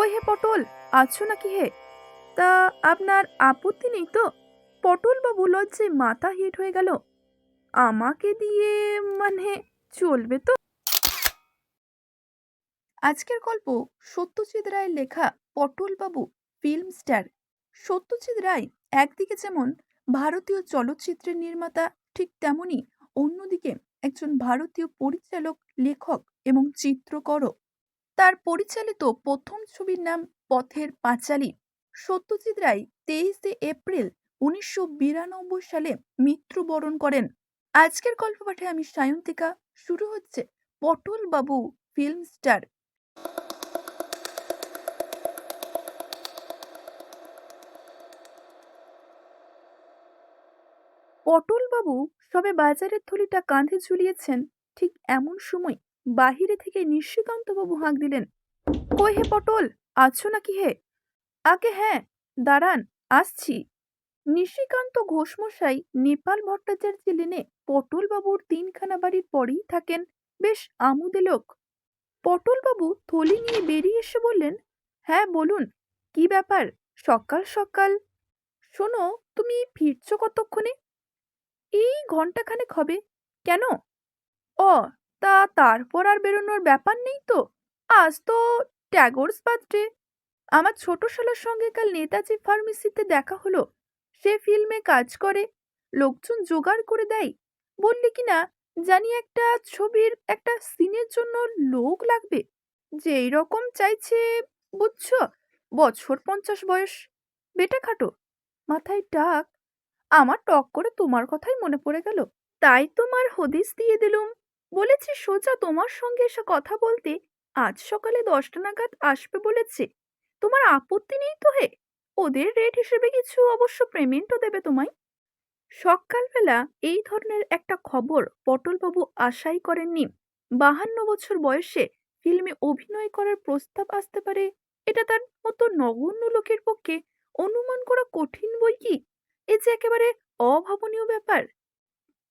কই হে পটল? আছো নাকি হে? তা আপনার আপত্তি নেই তো? পটল বাবু লজ্জায় মাথা হিট হয়ে গেল। আমাকে দিয়ে মানে চলবে তো? আজকের গল্প সত্যজিৎ রায়ের লেখা পটল বাবু ফিল্ম স্টার। সত্যজিৎ রায় একদিকে যেমন ভারতীয় চলচ্চিত্রের নির্মাতা, ঠিক তেমনই অন্যদিকে একজন ভারতীয় পরিচালক, লেখক এবং চিত্রকরও। তার পরিচালিত প্রথম ছবির নাম পথের পাঁচালী। সত্যজিৎ রায় তেইশে এপ্রিল উনিশশো বিরানব্বই সালে মৃত্যুবরণ করেন। আজকের গল্প পাঠে আমি সায়ন্তিকা। শুরু হচ্ছে পটল বাবু ফিল্ম স্টার। পটলবাবু সবে বাজারের থলিটা কাঁধে ঝুলিয়েছেন ঠিক এমন সময় বাহিরে থেকে নিশিকান্তবাবু হাঁক দিলেন, কই হে পটল, আছো নাকি হে? আগে হ্যাঁ দাঁড়ান, আসছি। নিশিকান্ত ঘোষমশাই নেপাল ভট্টাচার্য লেনে পটলবাবুর তিনখানা বাড়ির পরেই থাকেন বেশ আমুদে লোক। পটলবাবু থলি নিয়ে বেরিয়ে এসে বললেন হ্যাঁ বলুন, কি ব্যাপার? সকাল সকাল। শোনো, তুমি ফিরছো কতক্ষণে? এই ঘন্টাখানেক হবে। কেন? ও তা তারপর আর বেরোনোর ব্যাপার নেই তো? আজ তো ট্যাগোরস বার্থডে। আমার ছোট শালার সঙ্গে কাল নেতাজি ফার্মেসিতে দেখা হলো। সে ফিল্মে কাজ করে, লোকজন জোগাড় করে দেয়। বললি কি না, জানি একটা ছবির একটা সিনের জন্য লোক লাগবে। যেই রকম চাইছে, বুঝছ? বছর পঞ্চাশ বয়স। বেটা খাটো, মাথায় টাক। আমার টক করে তোমার কথাই মনে পড়ে গেল। তাই তোমার হদিস দিয়ে দিলুম। বলেছি, সোজা তোমার সঙ্গে এসে কথা বলতে আজ সকালে দশটা নাগাদ আসবে বলেছে। তোমার আপত্তি নেই তো হে? ওদের রেট হিসেবে কিছু অবশ্য পেমেন্টও দেবে তোমায়? সকালবেলা এই ধরনের একটা খবর পটলবাবু আশাই করেননি। বাহান্ন বছর বয়সে ফিল্মে অভিনয় করার প্রস্তাব আসতে পারে? এটা তার মতো নগণ্য লোকের পক্ষে অনুমান করা কঠিন বই কি? এ যে একেবারে অভাবনীয় ব্যাপার।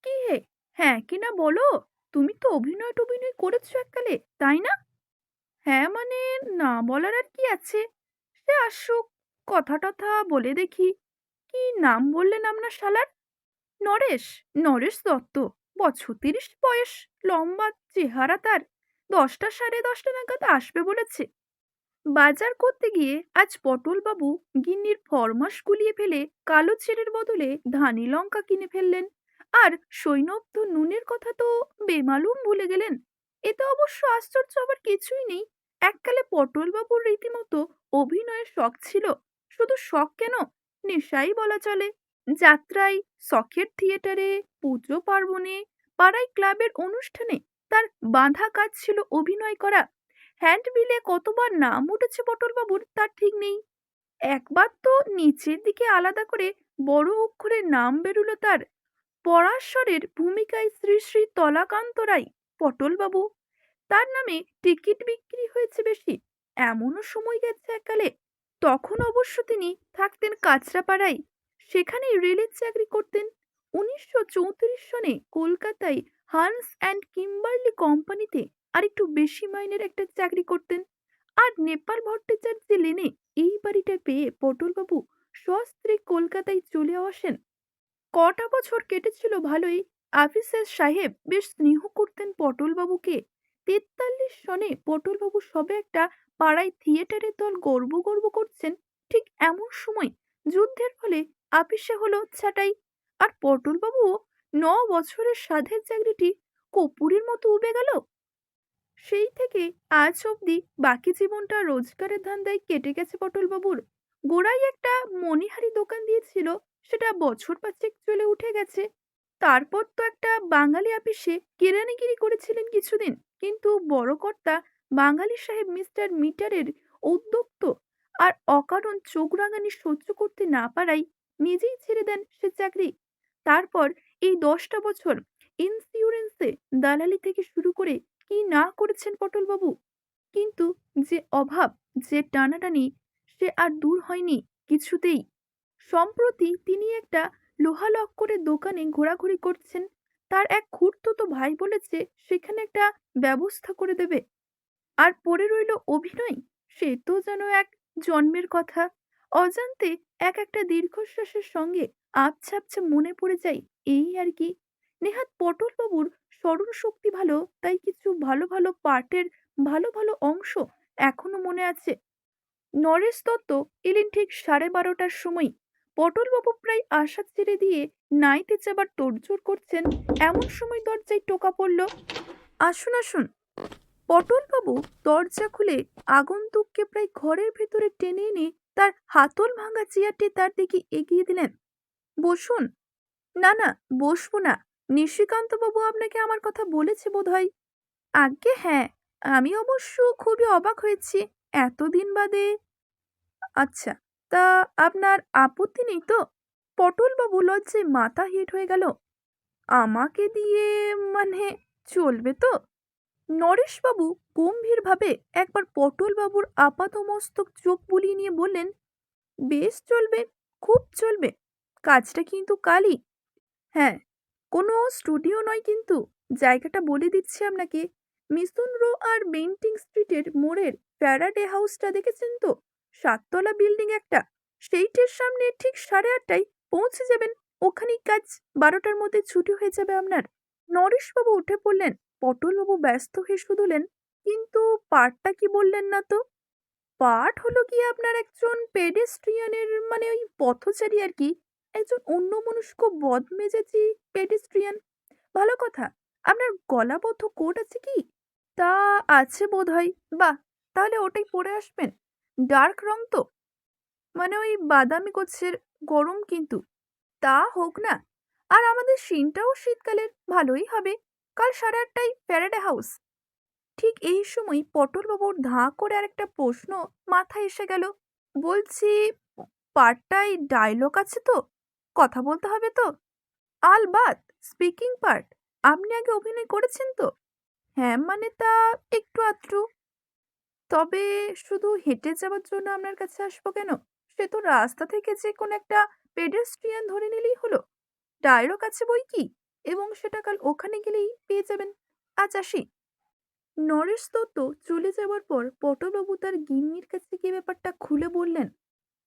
কি হে? হ্যাঁ কি না বলো? তুমি তো অভিনয় টভিনয় করেছ এককালে, তাই না? হ্যাঁ মানে না বলার আর কি আছে? সে আসুক কথা টথা বলে দেখি। কি নাম বললেন আপনার শালার? নরেশ নরেশ দত্ত, বছর তিরিশ বয়স, লম্বা চেহারা তার, দশটা সাড়ে দশটা নাগাদ আসবে বলেছে। বাজার করতে গিয়ে আজ পটলবাবু গিন্নির ফরমাস গুলিয়ে ফেলে কালো ছেড়ের বদলে ধানি লঙ্কা কিনে ফেললেন। আর সৈনব তো নুনের কথা তো বেমালুম ভুলে গেলেন। এতে অবশ্য আশ্চর্য, আবার কিছুই নেই। এককালে পটলবাবুর রীতিমতো অভিনয়ের শখ ছিল। শুধু শখ কেন? নেশাই বলা চলে। যাত্রায়, শখের থিয়েটারে, পুজো পার্বণে, পাড়ায় ক্লাবের অনুষ্ঠানে তার বাঁধা কাজ ছিল অভিনয় করা। হ্যান্ডবিলে কতবার নাম উঠেছে পটলবাবুর, তার ঠিক নেই। একবার তো নিচের দিকে আলাদা করে বড় অক্ষরে নাম বেরুলো তার। পরাশরের ভূমিকায় শ্রী শ্রী তলাকান্ত রায়, পটলবাবু। তার নামে টিকিট বিক্রি হয়েছে বেশি, এমনও সময় গেছে এককালে। তখন অবশ্য তিনি থাকতেন কাঁচরাপাড়ায়। সেখানেই রেলের চাকরি করতেন। উনিশশো চৌত্রিশ সনে কলকাতায় হান্স অ্যান্ড কিম্বার্লি কোম্পানিতে আর একটু বেশি মাইনের একটা চাকরি করতেন। আর নেপাল ভট্টাচার্য লেনে এই বাড়িটা পেয়ে পটলবাবু সস্ত্রী কলকাতায় চলে আসেন। কটা বছর কেটেছিল ভালোই। আফিসের সাহেব বেশ স্নেহ করতেন পটলবাবুকে। তেতাল্লিশ সনে পটলবাবু সবে একটা পাড়ায় থিয়েটারের দল গর্ব গর্ব করছেন ঠিক এমন সময় যুদ্ধের ফলে আপিসে হলো ছাটাই। আর পটলবাবুও ন বছরের সাধের চাকরিটি কপুরের মতো উবে গেল। সেই থেকে আজ অবধি বাকি জীবনটা রোজগারের ধান্দায় কেটে গেছে পটলবাবুর। গোড়ায় একটা মণিহারি দোকান দিয়েছিল সেটা বছর পাঁচেক চলে উঠে গেছে। তারপর তো একটা বাঙালি আপিসে কেরানিগিরি করেছিলেন কিছুদিন। কিন্তু বড় কর্তা বাঙালি সাহেব মিস্টার মিটারের উদ্যোক্ত আর অকারণ চোখ রাঙানি সহ্য করতে না পারাই নিজেই ছেড়ে দেন সে চাকরি। তারপর এই দশটা বছর ইন্স্যুরেন্সে দালালি থেকে শুরু করে কি না করেছেন পটলবাবু? কিন্তু যে অভাব, যে টানাটানি সে আর দূর হয়নি কিছুতেই। সম্প্রতি তিনি একটা লোহা লক্করের দোকানে ঘোরাঘুরি করছেন। তার এক খুঁড়তুতো ভাই বলেছে, সেখানে একটা ব্যবস্থা করে দেবে। আর পড়ে রইল অভিনয়? সে তো যেন এক জন্মের কথা। অজান্তে এক একটা দীর্ঘশ্বাসের সঙ্গে আবছা আবছা মনে পড়ে যায়, এই আর কি? নেহাত পটলবাবুর স্মরণ শক্তি ভালো, তাই কিছু ভালো ভালো পার্টের ভালো ভালো অংশ এখনও মনে আছে। নরেশ দত্ত এলেন ঠিক সাড়ে বারোটার সময়। পটলবাবু প্রায় আশা ছেড়ে দিয়ে নাইতে যাবার তোড়জোড় করছেন, এমন সময় দরজায় টোকা পড়ল, আসুন আসুন। পটলবাবু দরজা খুলে আগন্তুককে প্রায় ঘরের ভেতরে টেনে এনে তার হাতল ভাঙা চেয়ারটি তার দিকে এগিয়ে দিলেন, বসুন। না না, বসবো না। নিশিকান্তবাবু আপনাকে আমার কথা বলেছে বোধহয়? আজ্ঞে হ্যাঁ। আমি অবশ্য খুবই অবাক হয়েছি। এতদিন বাদে আচ্ছা তা আপনার আপত্তি নেই তো? পটলবাবু লজ্জায় মাথা হিট হয়ে গেল। আমাকে দিয়ে মানে চলবে তো? নরেশবাবু গম্ভীরভাবে একবার পটলবাবুর আপাতমস্তক চোখ বুলিয়ে নিয়ে বললেন, বেশ চলবে, খুব চলবে। কাজটা কিন্তু কালই। হ্যাঁ কোনো স্টুডিও নয় কিন্তু। জায়গাটা বলে দিচ্ছি আপনাকে। মিসুন রো আর বেন্টিং স্ট্রিটের মোড়ের প্যারাডে হাউসটা দেখেছেন তো? সাততলা বিল্ডিং একটা, সেইটের সামনে ঠিক সাড়ে আটটায় পৌঁছে যাবেন। ওখানেই কাজ বারোটার মধ্যে ছুটি হয়ে যাবে আপনার। নরেশবাবু উঠে পড়লেন। পটলবাবু ব্যস্ত হয়ে শুধুলেন, কিন্তু পার্টটা কি বললেন না তো? পাঠ হলো কি আপনার একজন পেডেস্ট্রিয়ানের মানে ওই পথচারী আর কি? একজন অন্য অন্যমনস্ক বদমেজাজি পেডেস্ট্রিয়ান ভালো কথা, আপনার গলাবদ্ধ কোট আছে কি? তা আছে বোধ হয় বাহ, তাহলে ওটাই পরে আসবেন। ডার্ক রং তো? মানে ওই বাদামি গোছের গরম কিন্তু। তা হোক না। আর আমাদের সিনটাও শীতকালের ভালোই হবে। কাল সাড়ে আটটায় প্যারাডে হাউস। ঠিক এই সময় পটলবাবুর ধাঁ করে আরেকটা প্রশ্ন মাথায় এসে গেল। বলছি পার্টটাই ডায়লগ আছে তো? কথা বলতে হবে তো? আল আলবাত স্পিকিং পার্ট আপনি আগে অভিনয় করেছেন তো? হ্যাঁ মানে তা একটু আধটু। তবে শুধু হেঁটে যাওয়ার জন্য আপনার কাছে আসব কেন? সে তো রাস্তা থেকে যে কোনো একটা পেডেস্ট্রিয়ান ধরে নিলেই হলো। ডায়লগ কাছে বই কি? এবং সেটা কাল ওখানে গেলেই পেয়ে যাবেন। আজ আসি। নরেশ দত্ত চলে যাওয়ার পর পটলবাবু তার গিন্নির কাছে গিয়ে ব্যাপারটা খুলে বললেন,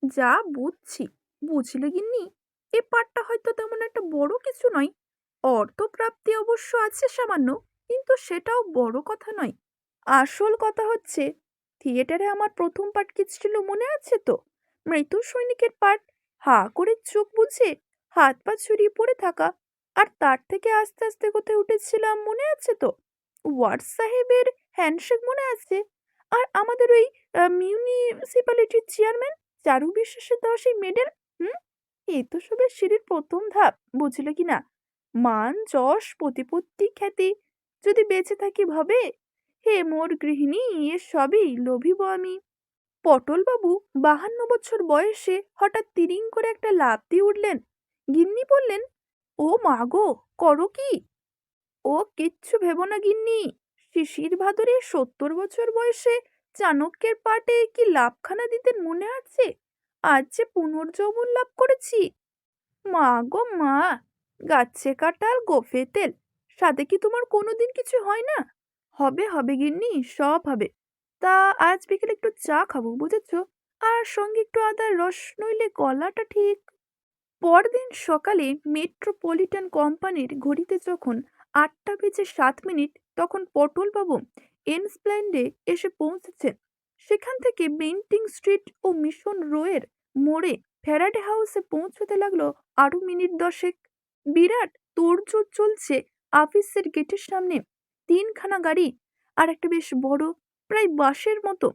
যা বুঝছি। বুঝলে গিন্নি? এ পাঠটা হয়তো তেমন একটা বড় কিছু নয়। অর্থপ্রাপ্তি অবশ্য আছে সামান্য, কিন্তু সেটাও বড় কথা নয়। আসল কথা হচ্ছে থিয়েটারে আমার প্রথম পাঠ কি ছিল মনে আছে তো? মৃত্যু সৈনিকের পাঠ হা করে চোখ বুঝে হাত পা ছড়িয়ে পড়ে থাকা। আর তার থেকে আস্তে আস্তে কোথায় উঠেছিলাম মনে আছে তো? ওয়ার্ড সাহেবের হ্যান্ডশেক মনে আছে। আর আমাদের ওই মিউনিসিপ্যালিটির চেয়ারম্যান চারু বিশ্বাসের দেওয়া সেই মেডেল হুম? এই তো সবের সিঁড়ির প্রথম ধাপ, বুঝলে কি না মান, যশ, প্রতিপত্তি, খ্যাতি, যদি বেঁচে থাকি ভাবে? হে মোর গৃহিণী, এ সবই লোভিব আমি। পটলবাবু বাহান্ন বছর বয়সে হঠাৎ তিরিং করে একটা লাভ দিয়ে উঠলেন। গিন্নি বললেন, ও মা গো, করো কি? ও কিচ্ছু ভেবো না গিন্নি, শিশির ভাদরে সত্তর বছর বয়সে চাণক্যের পাটে কি লাভখানা দিতেন মনে আছে? আজ যে পুনর্যৌবন লাভ করেছি। মা গো মা, গাছে কাটাল গোফে তেল, সাথে কি তোমার কোনোদিন কিছু হয় না? হবে হবে গিন্নি, সব হবে। তা আজ বিকেলে একটু চা খাব, বুঝেছ? আর সঙ্গে একটু আদার রস, নইলে গলাটা ঠিক। পরদিন সকালে মেট্রোপলিটন কোম্পানির ঘড়িতে যখন আটটা বেজে সাত মিনিট, তখন পটলবাবু এনসপ্ল্যান্ডে এসে পৌঁছেছেন। সেখান থেকে বেন্টিং স্ট্রিট ও মিশন রোয়ের মোড়ে ফ্যারাডে হাউসে পৌঁছতে লাগল আরও মিনিট দশেক। বিরাট তোড়জোড় চলছে অফিসের গেটের সামনে। তিনখানা গাড়ি আর একটা বেশ বড়, প্রায় বাসের মতো।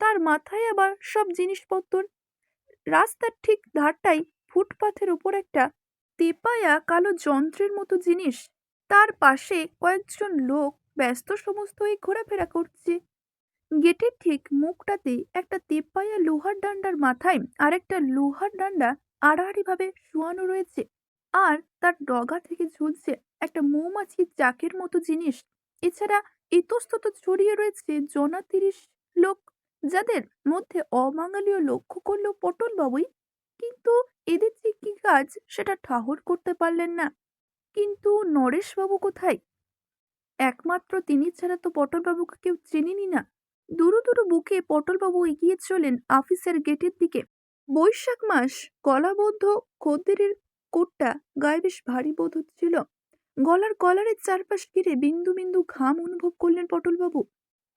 তার মাথায় আবার সব জিনিসপত্র রাস্তার ঠিক ধারটাই ফুটপাথের ওপর একটা তেপায়া কালো যন্ত্রের মতো জিনিস। তার পাশে কয়েকজন লোক ব্যস্ত সমস্ত হয়ে ঘোরাফেরা করছে। গেটের ঠিক মুখটাতে একটা তেপায়া লোহার ডান্ডার মাথায় আর একটা লোহার ডান্ডা আড়াআড়িভাবে শোয়ানো রয়েছে। আর তার ডগা থেকে ঝুলছে একটা মৌমাছির চাকের মতো জিনিস। এছাড়া ইতস্তত ছড়িয়ে রয়েছে জনা তিরিশ লোক, যাদের মধ্যে অবাঙালিও লক্ষ্য করলেও পটল বাবুই। কিন্তু এদের যে কি কাজ সেটা ঠাহর করতে পারলেন না। কিন্তু নরেশবাবু কোথায়? একমাত্র তিনি ছাড়া তো পটলবাবুকে কেউ চেনেনি না। দুরু দুরু বুকে পটলবাবু এগিয়ে চলেন অফিসের গেটের দিকে। বৈশাখ মাস গলাবদ্ধ খদ্দেরের কোটটা গায়ে বেশ ভারী বোধ হচ্ছিল। গলার কলারের চারপাশ ঘিরে বিন্দু বিন্দু ঘাম অনুভব করলেন পটলবাবু।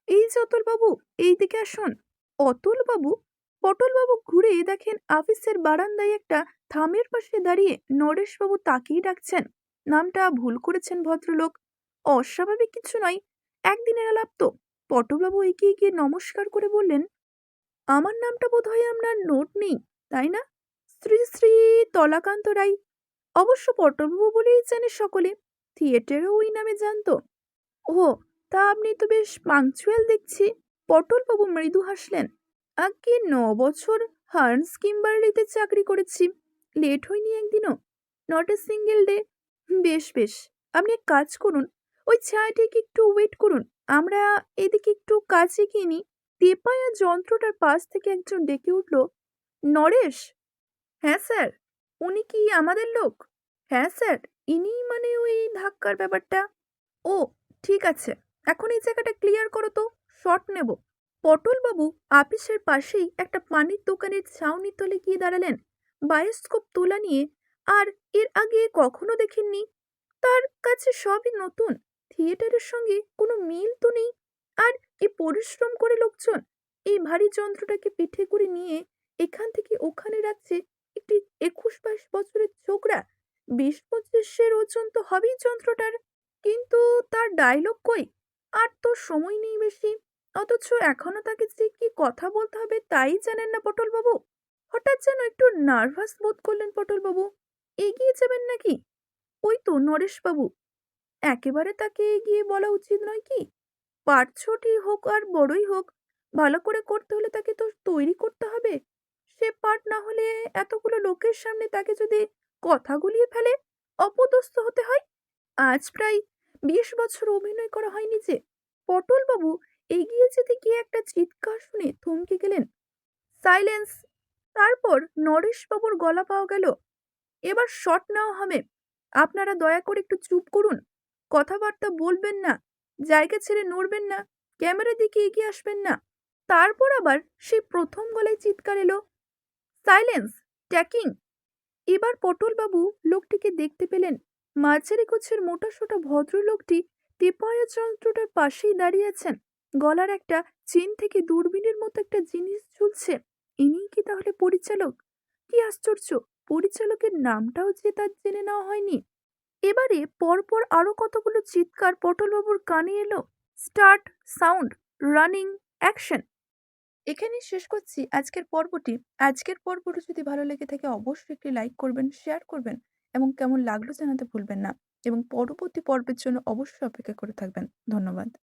এই যে অতুলবাবু, এই দিকে আসুন। অতুলবাবু? পটলবাবু ঘুরে দেখেন অফিসের বারান্দায় একটা থামের পাশে দাঁড়িয়ে নরেশবাবু তাকিয়ে ডাকছেন। নামটা ভুল করেছেন ভদ্রলোক। অস্বাভাবিক কিছু নয়, একদিনের আলাপ তো। পটলবাবু এগিয়ে গিয়ে নমস্কার করে বললেন, আমার নামটা বোধ হয় আপনার নোট নেই, তাই না? শ্রী শ্রী তলাকান্ত রায়। অবশ্য পটলবাবু বলেই জানে সকলে। থিয়েটারেও ওই নামে জানতো। ও তা আপনি তো বেশ পাংচুয়াল দেখছি। পটলবাবু মৃদু হাসলেন। আগে ন বছর হার্নস কিম্বার্লিতে চাকরি করেছি। লেট হয়নি একদিনও। Not a single day. বেশ বেশ। আপনি এক কাজ করুন। ওই ছায়াটিকে একটু ওয়েট করুন। আমরা এদিকে একটু কাছে কিনি তেপায়া যন্ত্রটার পাশ থেকে একজন ডেকে উঠল, নরেশ? হ্যাঁ স্যার। উনি কি আমাদের লোক? হ্যাঁ স্যার। ইনি মানে ওই ধাক্কার ব্যাপারটা? ও, ঠিক আছে। এখন এই জায়গাটা ক্লিয়ার করো তো। শর্ট নেব। পটলবাবু আপিসের পাশেই একটা পানির দোকানের ছাউনির তলে গিয়ে দাঁড়ালেন। বায়োস্কোপ তোলা নিয়ে। আর এর আগে কখনো দেখেননি? তার কাছে সবই নতুন। থিয়েটারের সঙ্গে কোনো মিল তো নেই। আর এ পরিশ্রম করে লোকজন। এই ভারী যন্ত্রটাকে পিঠে করে নিয়ে এখান থেকে ওখানে রাখছে একটি একুশ বাইশ বছরের ছোকরা বিশ ওজন তো হবেই যন্ত্রটার। কিন্তু তার ডায়লগ কই? আর তো সময় নেই বেশি। অথচ এখনও তাকে যে কি কথা বলতে হবে তাই জানেন না পটলবাবু। হঠাৎ যেন একটু নার্ভাস বোধ করলেন পটলবাবু। এগিয়ে যাবেন নাকি? ওই তো নরেশবাবু। একেবারে তাকে এগিয়ে বলা উচিত নয় কি? ছোটই হোক আর বড়ই হোক, ভালো করে করতে হলে তাকে তো তৈরি করতে হবে। সে পাঠ না হলে এতগুলো লোকের সামনে তাকে যদি কথা গুলিয়ে ফেলে অপদস্থ হতে হয়? আজ প্রায় বিশ বছর অভিনয় করা হয়নি যে। পটলবাবু এগিয়ে যেতে গিয়ে একটা চিৎকার শুনে থমকে গেলেন। সাইলেন্স! তারপর নরেশবাবুর গলা পাওয়া গেল, এবার শট নেওয়া হবে। আপনারা দয়া করে একটু চুপ করুন। কথাবার্তা বলবেন না, জায়গা ছেড়ে নড়বেন না ক্যামেরার দিকে এগিয়ে আসবেন না। তারপর আবার সেই প্রথম গলায় চিৎকার এলো, সাইলেন্স! ট্যাকিং! এবার পটলবাবু লোকটিকে দেখতে পেলেন। মাঝারি গোছের মোটা সোটা ভদ্রলোকটি টেপায়া যন্ত্রটার পাশেই দাঁড়িয়ে আছেন। গলার একটা চেন থেকে দূরবীনের মতো একটা জিনিস ঝুলছে। ইনিই কি তাহলে পরিচালক? কি আশ্চর্য! পরিচালকের নামটাও যে তার জেনে নেওয়া হয়নি। এবারে পরপর আরও কতগুলো চিৎকার পটলবাবুর কানে এলো। Start, sound, running, action. এখানেই শেষ করছি। আজকের পর্বটি আজকের পর্বটি যদি ভালো লেগে থাকে অবশ্যই একটি লাইক করবেন শেয়ার করবেন এবং কেমন লাগল জানাতে ভুলবেন না এবং পরবর্তী পর্বের জন্য অবশ্যই অপেক্ষা করে থাকবেন। ধন্যবাদ।